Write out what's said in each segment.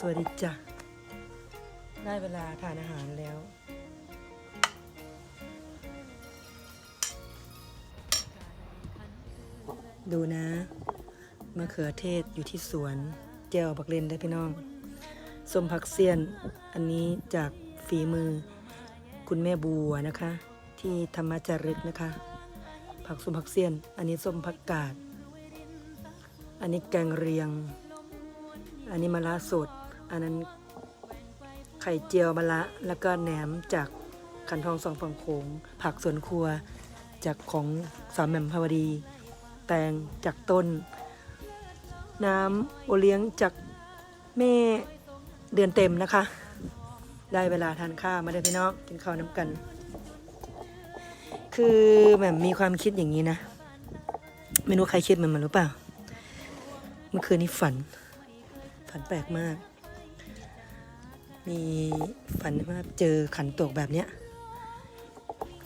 สวัสดีจ้ะ ได้เวลาทานอาหารแล้ว ดูนะมะเขือเทศอยู่ที่สวนแจวบักเลนได้พี่น้องส้มผักเสี้ยน อันนี้จากฝีมือคุณแม่บัวนะคะ ที่ธรรมจารึกนะคะ ผักส้มผักเสี้ยน อันนี้ส้มผักกาด อันนี้แกงเรียง อันนี้มะระสด อันนั้นไข่เจียวมะระแล้วก็แหนมจากขันทองสองฝั่งโขง ผักสวนครัว จากของสามแหม่มภาวดี แตงจากต้น น้ำโอเลี้ยงจากแม่เดือนเต็มนะคะ ได้เวลาทานข้าวมาเด้พี่น้องกินข้าวน้ำกัน คือแบบมีความคิดอย่างนี้นะ ไม่รู้ใครคิดเหมือนมันหรือเปล่า เมื่อคืนนี้ฝัน ฝันแปลกมาก มีฝันว่าเจอขันตกแบบเนี้ย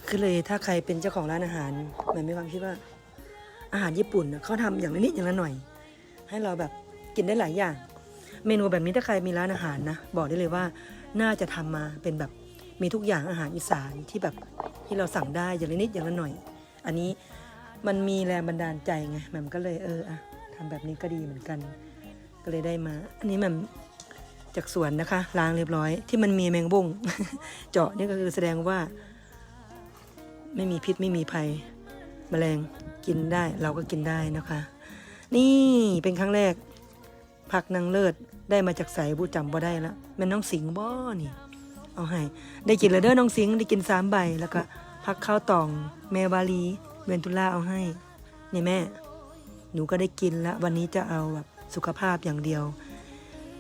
คือเลยถ้าใครเป็นเจ้าของร้านอาหารมันมีความคิดว่า อาหารญี่ปุ่นเขาทำอย่างนิดอย่างละหน่อย ให้เราแบบกินได้หลายอย่าง เมนูแบบนี้ถ้าใครมีร้านอาหารนะบอกได้เลยว่าน่าจะทำมาเป็นแบบมีทุกอย่างอาหารอีสานที่แบบที่เราสั่งได้อย่างละนิดอย่างละหน่อย อันนี้มันมีแรงบันดาลใจไงแหม่มก็เลยเอออะทำแบบนี้ก็ดีเหมือนกัน ก็เลยได้มา อันนี้แหม่ม จากสวนนะคะ ล้างเรียบร้อย ที่มันมีแมงบุ้งเจาะนี่ก็คือแสดงว่า ไม่มีพิษไม่มีภัยแมลงกินได้เราก็กินได้นะคะ นี่เป็นครั้งแรก ผักนางเลิศได้มาจากใสบูจำบ่ได้ละแม่นน้องสิงบ่นี่ เอาให้ ได้กินแล้วเด้อน้องสิงได้กินสามใบแล้วก็ผักข้าวตอง แม่วาลีเวนตุล่าเอาให้นี่แม่ หนูก็ได้กินแล้ววันนี้จะเอาแบบสุขภาพอย่างเดียว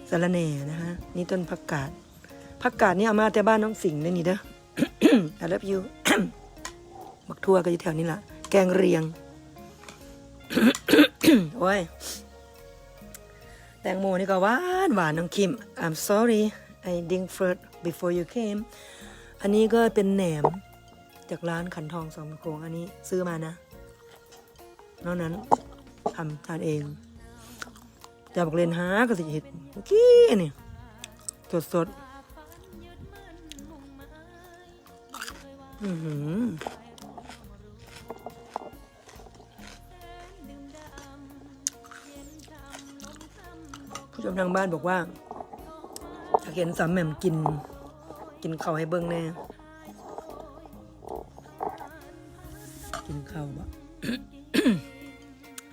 สารแหน่นะฮะนี่ต้นผักกาดผักกาดนี่เอามาแต่บ้านน้องสิงห์เลยนี่เด้อ I love you บักทั่วก็อยู่แถวนี้ละแกงเรียง โอ้ย แตงโมนี่ก็หวานหวานน้องคิม I'm sorry I didn't flirt before you came อันนี้ก็เป็นแหนม จากร้านขันทองสองโคงอันนี้ซื้อมานะ นอกนั้นทำทานเอง จะบอกเรียนหาก็สิเห็ดเมื่อกี้นี่สดสดอือหือผู้ชมทางบ้านบอกว่าอยากเห็นสามแหม่มกิน กินข้าวให้เบิ้งแน่ กินข้าวบะ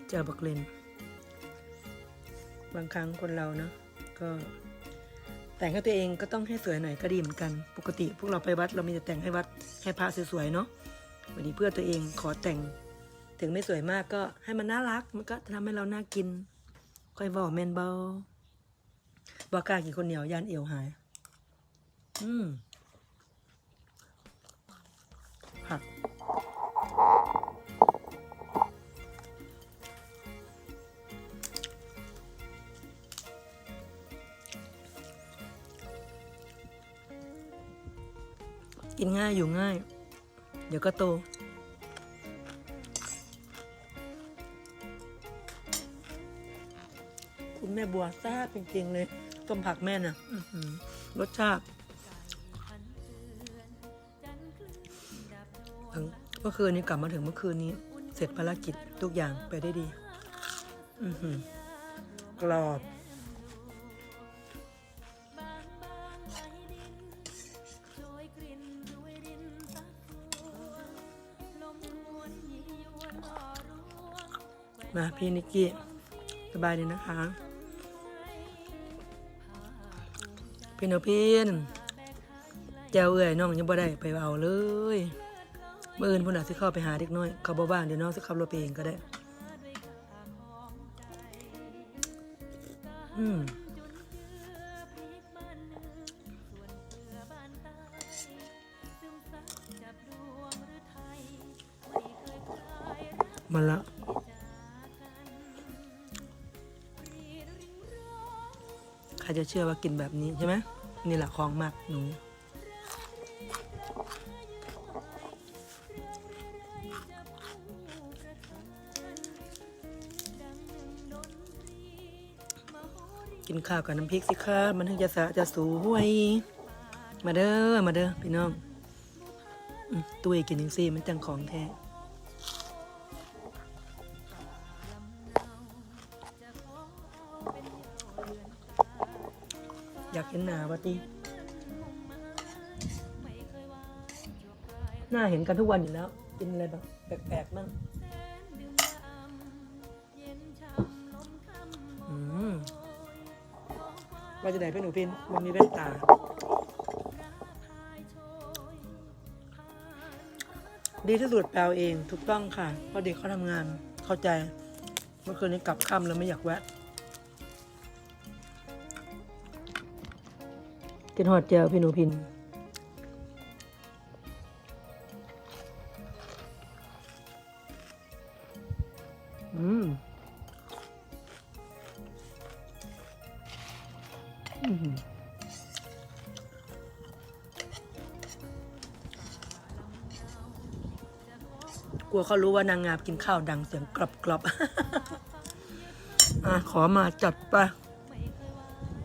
เจอบักเลน บางครั้งคนเราเนาะก็แต่งให้ตัวเองก็ต้องให้สวยหน่อยก็ดีเหมือนกัน ปกติพวกเราไปวัดเรามีแต่แต่งให้วัดให้พระสวยๆเนาะวันนี้เพื่อตัวเองขอแต่ง ถึงไม่สวยมากก็ให้มันน่ารัก มันก็ทำให้เราน่ากิน ค่อยบอกแมนเบาบอกกากินคนเหนียวยานเอวหาย อืม กินง่ายอยู่ง่าย เดี๋ยวก็โต คุณแม่บัวแซ่บจริงๆเลย ต้มผักแม่น่ะรสชาติทั้งเมื่อคืนนี้กลับมาถึงเมื่อคืนนี้ เสร็จภารกิจทุกอย่างไปได้ดี อืกรอบ มาพี่นิกกี้สบายดีนะคะ พี่นพินเจ้าเอื่อยน้องยังบ่ได้ไปเอาเลยเมื่ออื่นพุ่นอาจสิเข้าไปหาเด็กน้อย เขาบ่บ้างเดี๋ยวน้องสิขับรถไปเองก็ได้ อืมมาละ รจะเชื่อว่ากินแบบนี้ใช่ไหมนี่แหละของมากหนูกินข้าวกับน้ำพริกสิคะมันถึงจะสะจะสูห้วยมาเด้อมาเด้อพี่น้องตุ้ยกินจังซี่มันจังของแท้ เห็นหน้าวะติหน้าเห็นกันทุกวันอยู่แล้ว กินอะไรแบบแปลกๆมั่งอืมว่าจะไหนเป็นหนูพินมันมีแว่นตา ดีที่สุดแปลเองถูกต้องค่ะเพราะเด็กเขาทำงานเข้าใจ เมื่อคืนนี้กลับค่ำแล้วไม่อยากแวะ กินหอดเจียวพี่หนูพินอืมอืมกลัวเขารู้ว่านางงามกินข้าวดังเสียงกรอบกรอบอะขอมาจัดป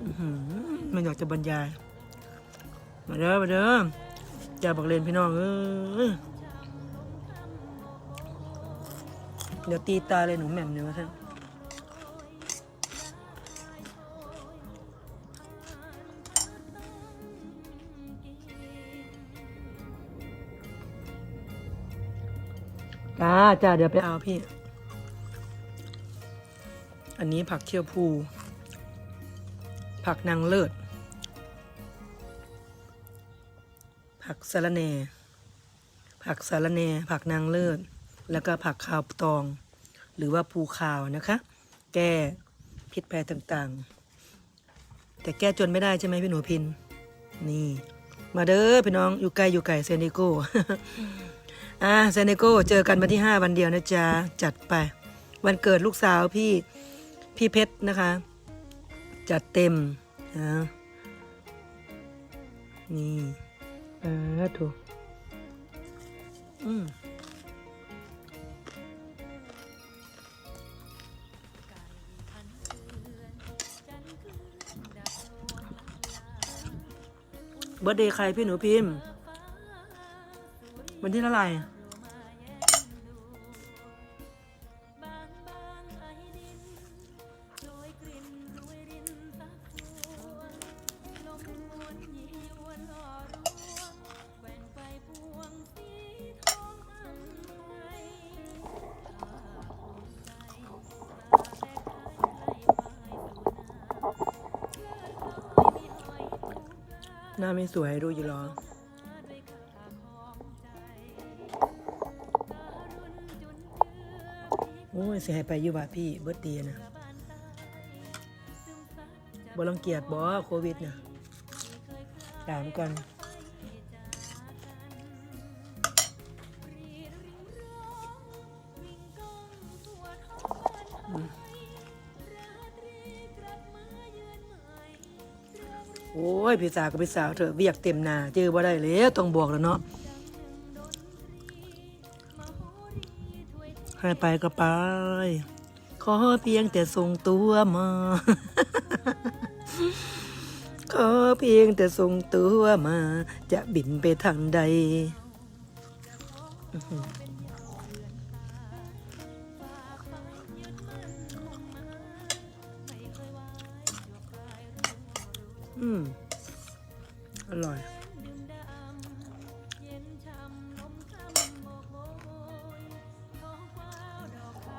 อื้อหือไมันอยากจะบรรยาย มาเด้อมาเด้ออย่าบอกเลนพี่น้องเอ้ยเดี๋ยวตีตาเลยหนูแหม่มเนี่ยวะท่านจ้าจ้าเดี๋ยวไปเอาพี่ อันนี้ผักเคี่ยวภู ผักนางเลิศ ผักสะระแหน่ ผักสะระแหน่ ผักนางเลิศ แล้วก็ผักขาวตอง หรือว่าภูขาวนะคะ แก้พิษแผลต่างๆ แต่แก้จนไม่ได้ใช่ไหมพี่หนูพิน นี่ มาเด้อพี่น้องอยู่ไกลอยู่ไกลเซนิโกอ่าเซนิโกเจอกันวันที่ห้าวันเดียวนะจ๊ะ จัดไป วันเกิดลูกสาวพี่พี่เพชรนะคะ จัดเต็มนะนี่ เออถูกอืมเบอร์เดย์ใครพี่หนูพิมพ์วันที่เท่าไหร่ ไม่สวยรู้อยู่หรอโอ้ยเสียไปอยู่บาพี่เบิร์ดเดียนะบ่ลังเกียจบ่โควิดนะถามก่อน ยพี่สาวกับพี่สาวเถอะเวียกเต็มหนาเจอบ่ได้แล้วต้องบอกแล้วเนาะให้ไปก็ไป ขอเพียงแต่ส่งตัวมา ขอเพียงแต่ส่งตัวมา จะบินไปทางใด อร่อย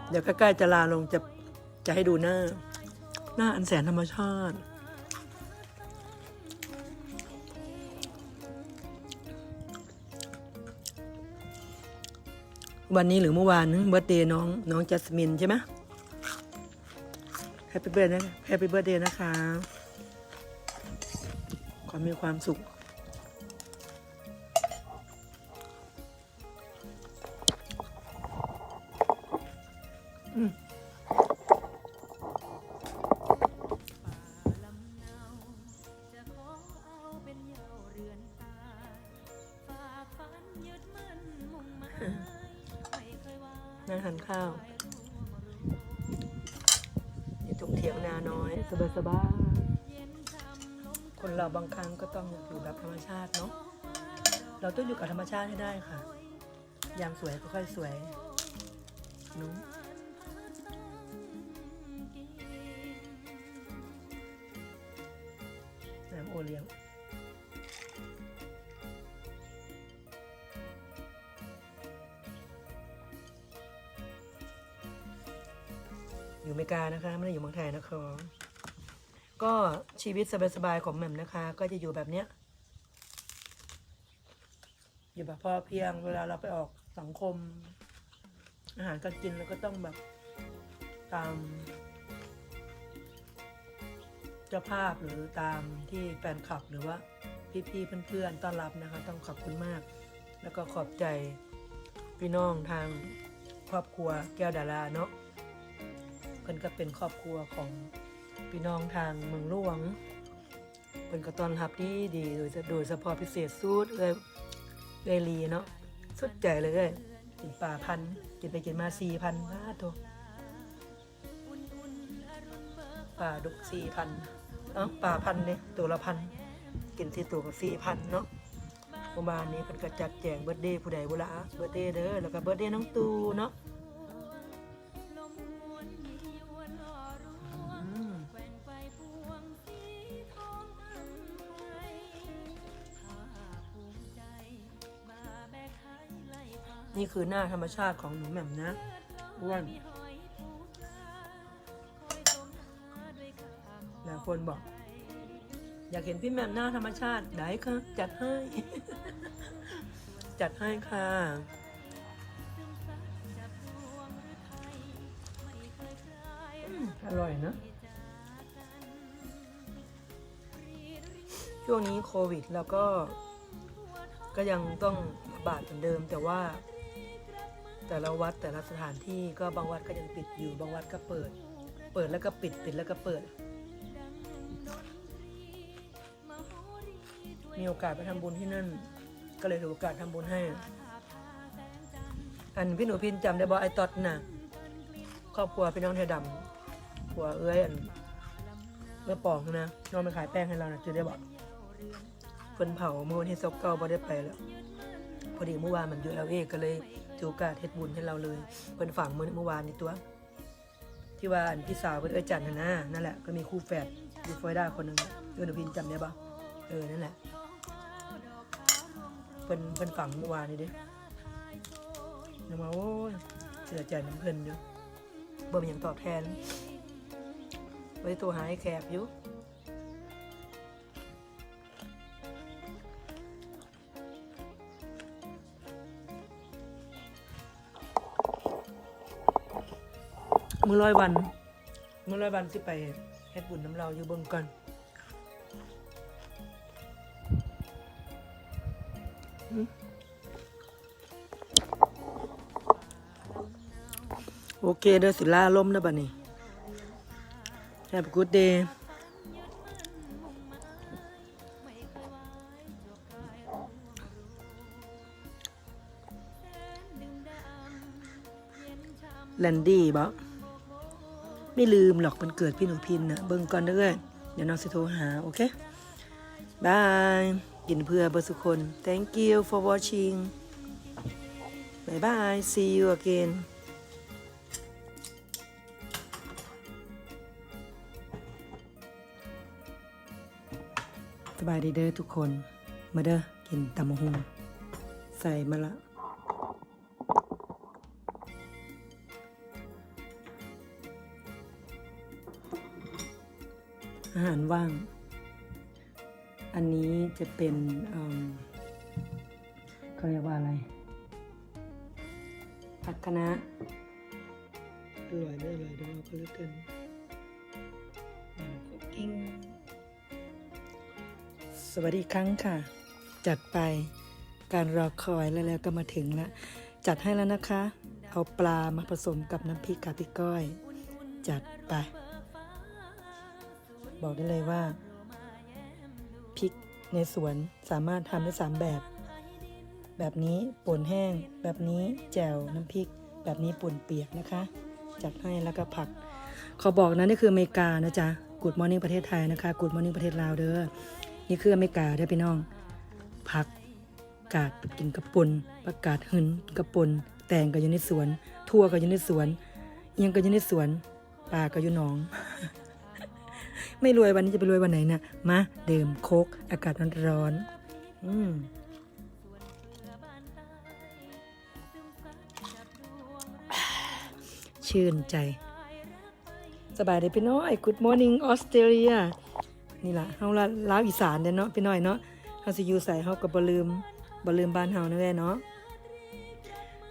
เดี๋ยวใกล้ๆจะลาลงจะจะให้ดูหน้า หน้าอันแสนธรรมชาติวันนี้หรือเมื่อวานเบิร์เดย์น้องน้องจัสมินใช่ไหมแฮปปี้เบิร์ดนะแฮปปี้เบิร์ดเดย์นะคะ ขอมีความสุขนั่งทานข้าว อยู่ตรงเถียงนาน้อย สบายสบาย คนเราบางครั้งก็ต้องอยู่แบบธรรมชาติเนาะเราต้องอยู่กับธรรมชาติให้ได้ค่ะ ยางสวยก็ค่อยสวยนุ้น้ำโอเลี้ยงอยู่อเมริกานะคะ ไม่ได้อยู่เมืองไทยนะคะ ก็ชีวิตสบายๆของแหม่มนะคะ ก็จะอยู่แบบเนี้ย อยู่แบบพอเพียงเวลาเราไปออกสังคม อาหารการกินเราก็ต้องแบบตามเจ้าภาพหรือตามที่แฟนคลับหรือว่าพี่ๆเพื่อนๆต้อนรับนะคะ ต้องขอบคุณมาก แล้วก็ขอบใจพี่น้องทางครอบครัวแก้วดาราเนาะเพิ่นก็เป็นครอบครัวของ พี่น้องทางเมืองหลวงเพิ่นก็ต้อนรับดีดีโดยโดยเฉพาะพิเศษสูตรเลยเวลีเนาะสุดใจเลยเอ้ยกินปลาพันกินไปกินมาสี่พันมาตัวปลาดุกสี่พันเอ้าปลาพันเนี่ยตัวละพันกินที่ตัวก็สี่พันเนาะเมื่อวานนี้เพิ่นก็จัดแจงเบิร์ดเดย์ผู้ใดบุละเบิร์ดเดย์เด้อแล้วก็เบิร์ดเดย์น้องตูเนาะ นี่คือหน้าธรรมชาติของหนูแหม่มนะอ้วนหลายคนบอก อยากเห็นพี่แหม่มหน้าธรรมชาติได้ค่ะจัดให้ จัดให้ค่ะอร่อยนะ ช่วงนี้โควิดแล้วก็ก็ยังต้องระบาดเหมือนเดิมแต่ว่า แต่ละวัดแต่ละสถานที่ก็บางวัดก็ยังปิดอยู่บางวัดก็เปิด เปิดแล้วก็ปิดปิดแล้วก็เปิด มีโอกาสไปทำบุญที่นั่น ก็เลยถือโอกาสทำบุญให้ อันพี่หนูพินจำได้บ่ไอ้ตอดน่ะครอบครัวพี่น้องไทยดำผัวเอ้ยอันเมื่อปองนะน้องไปขายแป้งให้เรานะจะได้บอกเพิ่นเผาเมื่อวันที่ซกเก้าบ่ได้ไปแล้ว พอดีเมื่อวานมันอยู่เอลเอก็เลย ถือโอกาสเฮ็ดบุญให้เราเลยเพิ่นฝังเมื่อเมื่อวานนี่ตัว ที่ว่าอันพี่สาวเพิ่นเอ้ยจันทน่ะนั่นแหละก็มีคู่แฝดอยู่ฟลอริดาคนหนึ่งเออหนูพินจำได้ปะเออนั่นแหละเพิ่นเพิ่นฝังเมื่อวานนี่เด้นึกว่าโอ้ยเสียใจน้ำเพิ่นอยู่บ่มีหยังตอบแทนไว้ตัวหายแขกอยู่ มือร้อยวัน มือร้อยวันสิไปเฮ็ดบุญน้ำเราอยู่เบิ่งก่อนโอเคเด้อสิล่าล่มนะบัดนี้ Have a good day แลนดี้บอ ไม่ลืมหรอกมันเกิดพี่หนูพินนะเบิ่งก่อนเด้อเดี๋ยวน้องสิโทรหา โอเคบายกินเพื่อเบอร์สุคน thank you for watching bye bye see you again สบายดีเด้อทุกคน มาเด้อกินตำมะฮุงใส่มาละ อาหารว่าง อันนี้จะเป็นเอิ่มเขาเรียกว่าอะไร ผักคะน้าอร่อยไม่อร่อยเดี๋ยวเราก็เลือกกันคุกกิ้งสวัสดีอีกครั้งค่ะ จัดไปการรอคอยแล้วแล้วก็มาถึงแล้วจัดให้แล้วนะคะ เอาปลามาผสมกับน้ำพริกกาปิก้อย จัดไป บอกได้เลยว่าพริกในสวนสามารถทำได้สามแบบ แบบนี้ป่นแห้ง แบบนี้แจ่วน้ำพริก แบบนี้ป่นเปียกนะคะ จัดให้แล้วก็ผักขาบอกนะนี่คืออเมริกานะจ๊ะกูดมอร์นิ่งประเทศไทยนะคะกูดมอร์นิ่งประเทศลาวเด้อนี่คืออเมริกาได้อพี่น้อง ผักกาดกินกระปุนประกาศหึนกระปุนแตงก็อยู่ในสวน ทั่วก็อยู่ในสวนอิหยังก็อยู่ในสวนปลาก็อยู่หนอง ไม่รวยวันนี้จะไปรวยวันไหนนะมาดื่มโคกอากาศร้อนๆอืมชื่นใจ สบายดีพี่น้อย Good morning ออสเตรเลียนี่ล่ะเฮาละลาวอีสานเด้อเนาะพี่น้อยเนาะเฮาสิอยู่ใส่เฮาก็บ่ลืมบ่ลืมบ้านเฮานั่แหละเนาะ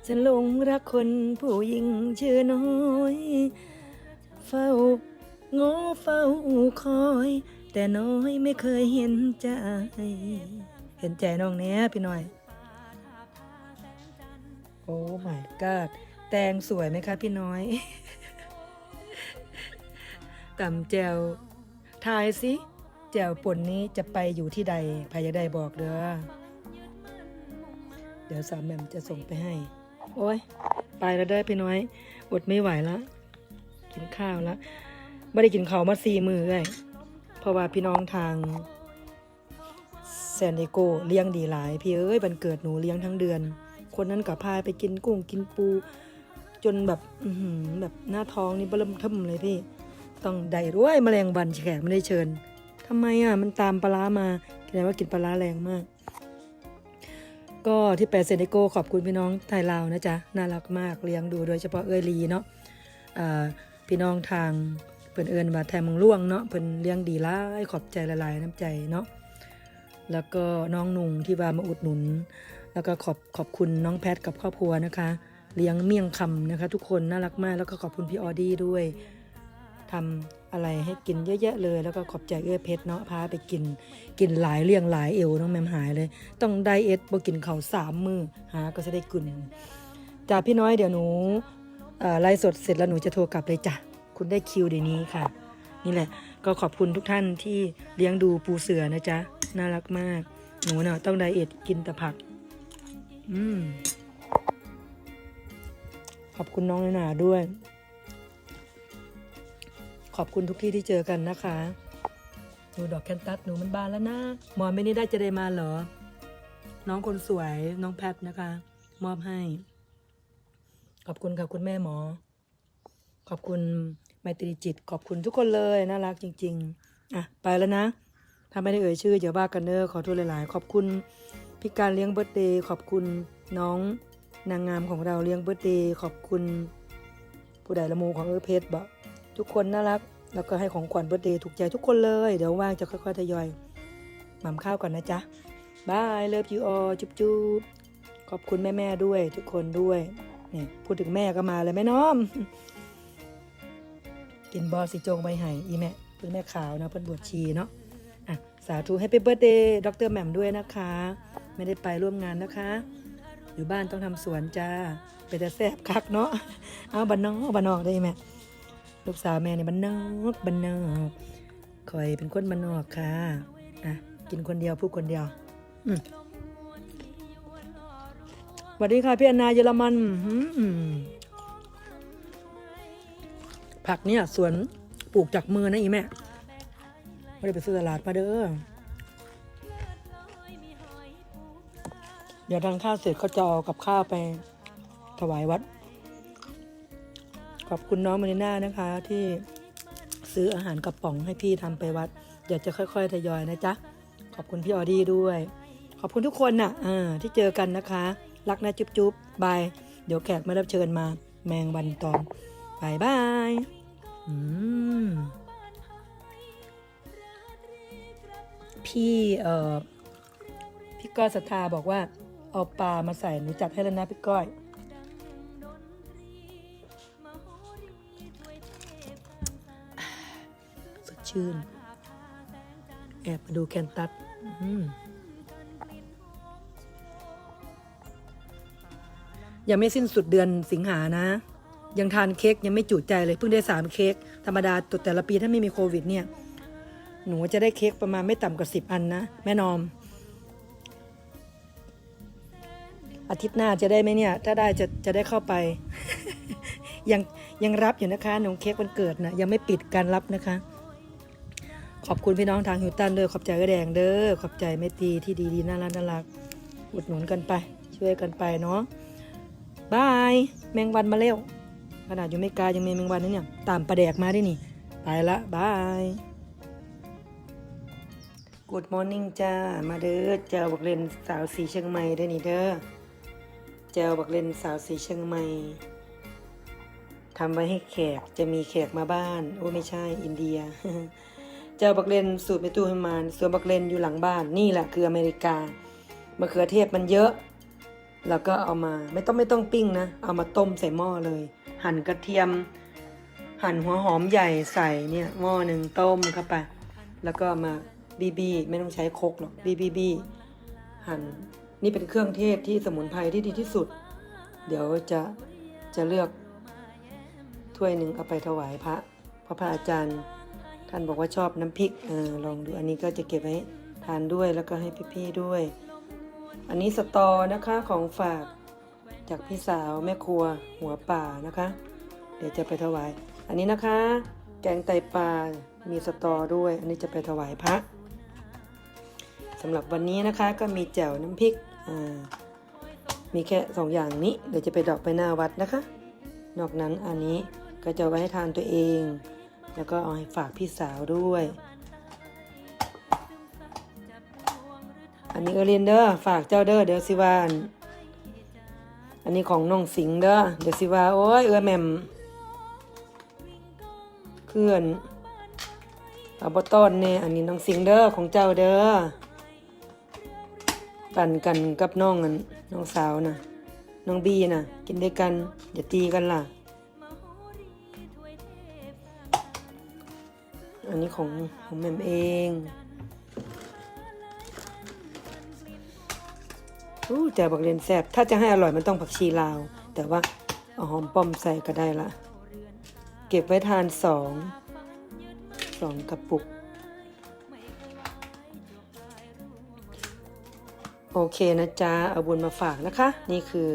ฉันหลงรักคนผู้หญิงชื่อน้อย เฝ้า โง่เฝ้าคอย แต่น้อยไม่เคยเห็นใจ เห็นใจน้องแน่พี่น้อย โอ้ my god แตงสวยไหมคะพี่น้อยต่ำแจวทายสิแจวป่นนี้จะไปอยู่ที่ใดพายาได้บอกเด้อเดี๋ยวสามแหม่มจะส่งไปให้ โอ้ย ไปแล้วได้พี่น้อย อดไม่ไหวละ กินข้าวละ ไม่ได้กินข้าวมาสี่มือเลยเพราะว่าพี่น้องทางแซนดิโกเลี้ยงดีหลาย พี่เอ้ยวันเกิดหนูเลี้ยงทั้งเดือน คนนั้นกับพาไปกินกุ้งกินปู จนแบบอืแบบหน้าท้องนี่เบิ่มเทิมเลยพี่ ต้องได้ด้วยแมลงวันแขกไม่ได้เชิญทำไมอะมันตามปลามาแสดงว่ากินปลาแรงมาก ก็ที่แปดเซนติโกขอบคุณพี่น้องไทยลาวนะจ๊ะน่ารักมากเลี้ยงดูโดยเฉพาะเอ้ยลีเนาะอ่าพี่น้องทาง เพิ่นเอิญว่าแทนมึงล่วงเนาะเพิ่นเลี้ยงดีหลายขอบใจละลายน้ำใจเนาะแล้วก็น้องนุ่งที่ว่ามาอุดหนุน แล้วก็ขอบขอบคุณน้องแพทกับครอบครัวนะคะ เลี้ยงเมี่ยงคำนะคะ ทุกคนน่ารักมากแล้วก็ขอบคุณพี่ออดี้ด้วยทำอะไรให้กินเยอะแยะเลย แล้วก็ขอบใจเอื้อเพชรเนาะพาไปกินกินหลายเลี่ยงหลายเอวน้องแมมหายเลย ต้องไดเอทบ่กินข้าวสามมือหาก็จะได้กุนจ้าพี่น้อยเดี๋ยวหนูไลฟ์สดเสร็จแล้วหนูจะโทรกลับเลยจ้ะ คุณได้คิวเดี๋ยวนี้ค่ะ นี่แหละ ก็ขอบคุณทุกท่านที่เลี้ยงดูปูเสือนะจ๊ะ น่ารักมาก หนูเนาะต้องไดเอทกินแต่ผัก อืม ขอบคุณน้องนานาด้วย ขอบคุณทุกที่ที่เจอกันนะคะหนูดอกแคนตัสหนูมันบานแล้วนะหมอไม่นี่ได้จะได้มาเหรอ น้องคนสวยน้องแพทนะคะ มอบให้ ขอบคุณค่ะคุณแม่หมอ ขอบคุณ ไมตรีจิตขอบคุณทุกคนเลยน่ารักจริง ๆ อะ ไปแล้วนะ ถ้าไม่ได้เอ่ยชื่ออย่าว่ากันเนอขอโทษหลาย ๆ ขอบคุณพี่การเลี้ยงเบิร์ตเดย์ขอบคุณน้องนางงามของเราเลี้ยงเบิร์ตเดย์ขอบคุณ ผู้ใดละมูของเออเพชรบอกทุกคนน่ารัก แล้วก็ให้ของขวัญเบิร์ตเดย์ถูกใจทุกคนเลย เดี๋ยวว่างจะค่อยๆทยอยหม่ำข้าวก่อนนะจ๊ะบายเลิฟยูออจุ๊บจุ๊บขอบคุณแม่ ๆ ด้วยทุกคนด้วยเนี่ยพูดถึงแม่ก็มาเลยแม่น้อม กินบอสิจงใบไห่อีแม่เพิ่นแม่ขาวนะเพิ่นบวชชีเนาะอะสาธุให้เป็นเบิร์ดเดย์ดรแหม่มด้วยนะคะ ไม่ได้ไปร่วมงานนะคะ อยู่บ้านต้องทำสวนจ้าไปแต่แซ่บคักเนาะเอาบันนอกบันนอกได้ไหมลูกสาวแม่เนี่ยบันนอกบันนอกคอยเป็นคนบันนอกค่ะอะกินคนเดียวพูดคนเดียวอืมสวัสดีค่ะพี่อนนาเยอรมันอืม ผักเนี่ยสวนปลูกจากมือนะอีแม่ไม่ได้ไปซื้อตลาดมาเด้อ เดี๋ยวทานข้าวเสร็จเขาจะเอากับข้าวไปถวายวัด ขอบคุณน้องมาริน่านะคะ ที่ซื้ออาหารกระป๋องให้พี่ทำไปวัด เดี๋ยวจะค่อย ๆ ทยอยนะจ๊ะ ขอบคุณพี่ออดี้ด้วย ขอบคุณทุกคนน่ะอ่าที่เจอกันนะคะ รักนะจุ๊บจุ๊บาย เดี๋ยวแขกม่รับเชิญมาแมงวันตอม บายบายอืมพี่เอ่อพี่ก้อยศรัทธาบอกว่า เอาปลามาใส่หนูจัดให้แล้วนะพี่ก้อยสดชื่น แอบมาดูแคนตัสอืมยังไม่สิ้นสุดเดือนสิงหานะ ยังทานเค้กยังไม่จุใจเลยเพิ่งได้สามเค้กธรรมดาตัวแต่ละปีถ้าไม่มีโควิดเนี่ย หนูจะได้เค้กประมาณไม่ต่ำกว่าสิบอันนะ แม่นอม อาทิตย์หน้าจะได้ไหมเนี่ย ถ้าได้จะจะได้เข้าไป ยังยังรับอยู่นะคะหนูเค้กวันเกิดนะยังไม่ปิดการรับนะคะ ขอบคุณพี่น้องทางฮิวตันเด้อขอบใจกระแดงเด้อขอบใจแม่ตีที่ดีๆน่ารักน่ารักอุดหนุนกันไป ช่วยกันไปเนาะบาย แมงวันมาเร็ว ขนาดอยู่ไม่กายังมีแมงวันนะเนี่ย ตามประแดกมาได้นี่ ไปละบาย Good morning จ้า มาเด้อเจ้าบักเลนสาวสีเชียงใหม่เด้นี่เด้อเจ้าบักเลนสาวสีเชียงใหม่ทำไว้ให้แขกจะมีแขกมาบ้าน โอ้ไม่ใช่ อินเดีย เจ้าบักเลนสูตรเมตูฮิมานส่วนบักเลนอยู่หลังบ้านนี่แหละคืออเมริกามะเขือเทศมันเยอะ แล้วก็เอามาไม่ต้องไม่ต้องปิ้งนะ เอามาต้มใส่หม้อเลย หั่นกระเทียม หั่นหัวหอมใหญ่ใส่เนี่ยหม้อหนึ่งต้มเข้าไปแล้วก็มาบีบีไม่ต้องใช้คกหรอกบีบีบีหั่นนี่เป็นเครื่องเทศที่สมุนไพรที่ดีที่สุด เดี๋ยวจะจะเลือกถ้วยหนึ่งเอาไปถวายพระพระพระอาจารย์ ท่านบอกว่าชอบน้ำพริกเออลองดูอันนี้ก็จะเก็บไว้ทานด้วยแล้วก็ให้พี่ๆด้วย อันนี้สตอนะคะของฝากจากพี่สาวแม่ครัวหัวป่านะคะ เดี๋ยวจะไปถวาย อันนี้นะคะ แกงไตปลามีสตอด้วย อันนี้จะไปถวายพระสำหรับวันนี้นะคะก็มีแจ่วน้ำพริกอ่ามีแค่สองอย่างนี้เดี๋ยวจะไปดอกไปหน้าวัดนะคะ นอกนั้นอันนี้ก็จะไว้ให้ทานตัวเอง แล้วก็เอาให้ฝากพี่สาวด้วย นี้เออเรนเดอร์ฝากเจ้าเด้อเดี๋ยวสิวานอันนี้ของน้องสิงเด้อเดี๋ยวสิว่าโอ้ยเออแหม่มเพื่อนเอาบต้อนเนี่ยอันนี้น้องสิงเด้อของเจ้าเด้อปั่นกันกับน้องอันน้องสาวนะน้องบีนะกินด้วยกันอย่าตีกันล่ะ อันนี้ของของแหม่มเอง อู้แต่บักเรียนแซบถ้าจะให้อร่อยมันต้องผักชีลาว แต่ว่าเอาหอมป้อมใส่ก็ได้ละ เก็บไว้ทานสองสองกระปุก โอเคนะจ๊ะเอาบุญมาฝากนะคะ นี่คือ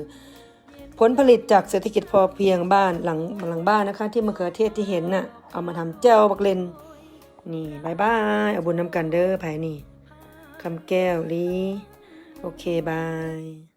ผลผลิตจากเศรษฐกิจพอเพียงบ้านหลังหลังบ้านนะคะ ที่มะเขือเทศที่เห็นน่ะเอามาทำเจ้าบักเลนนี่บายบายเอาบุญนำกันเด้อไผนี่คำแก้วลี โอเคบาย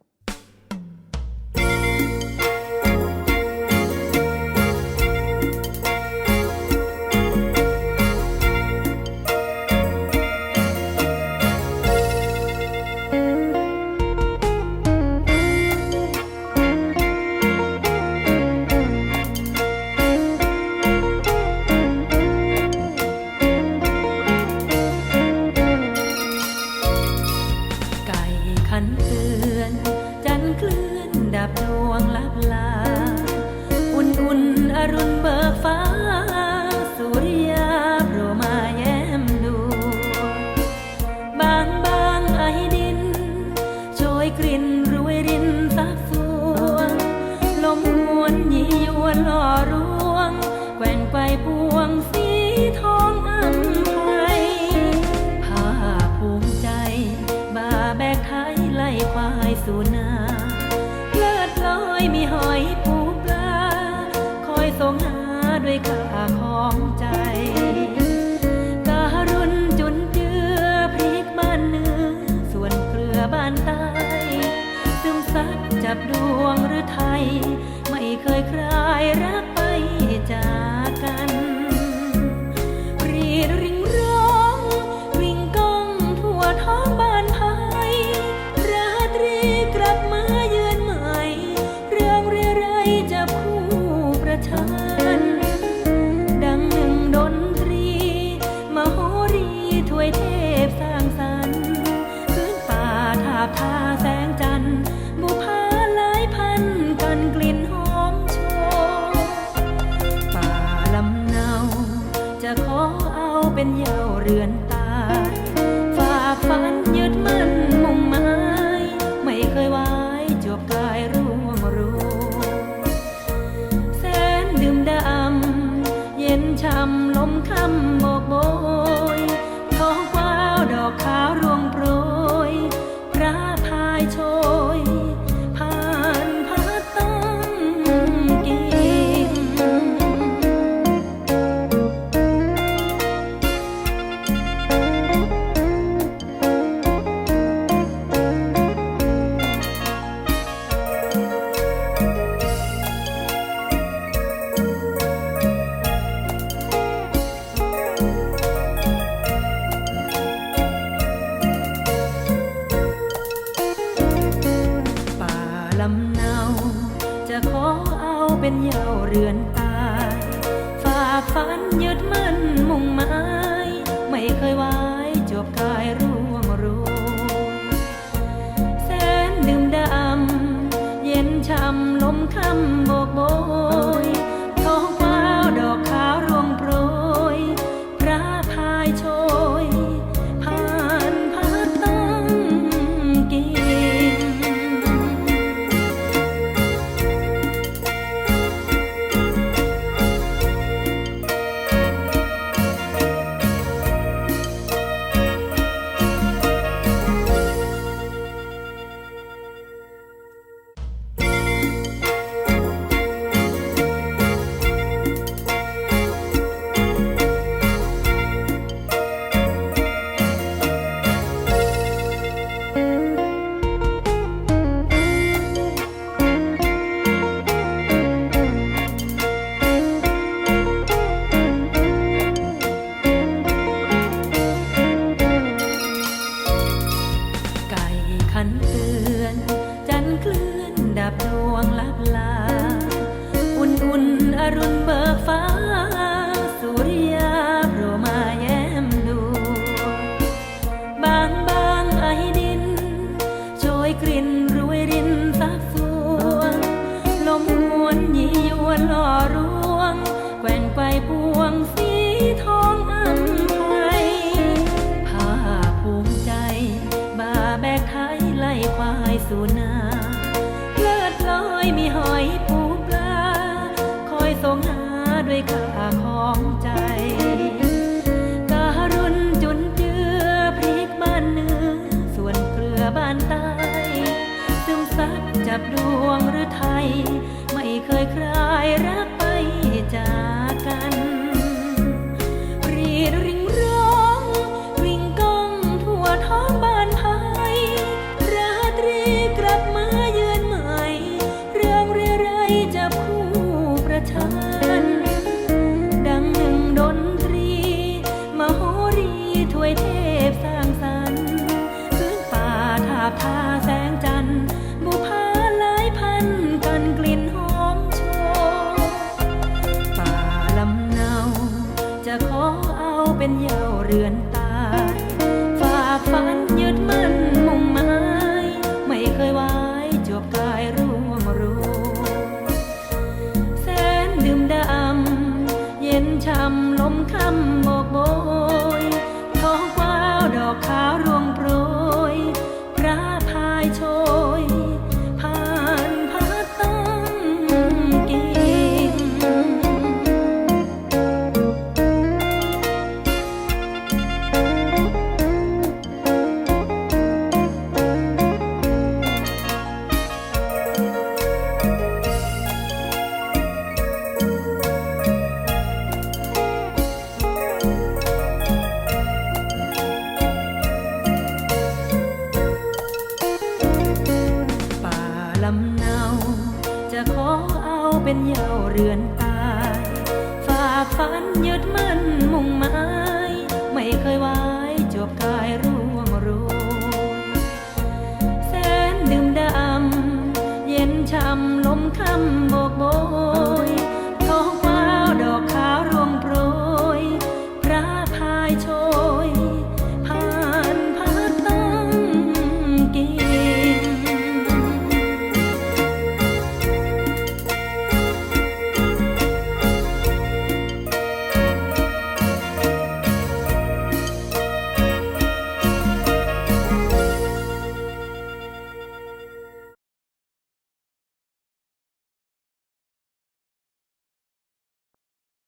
แสงจัน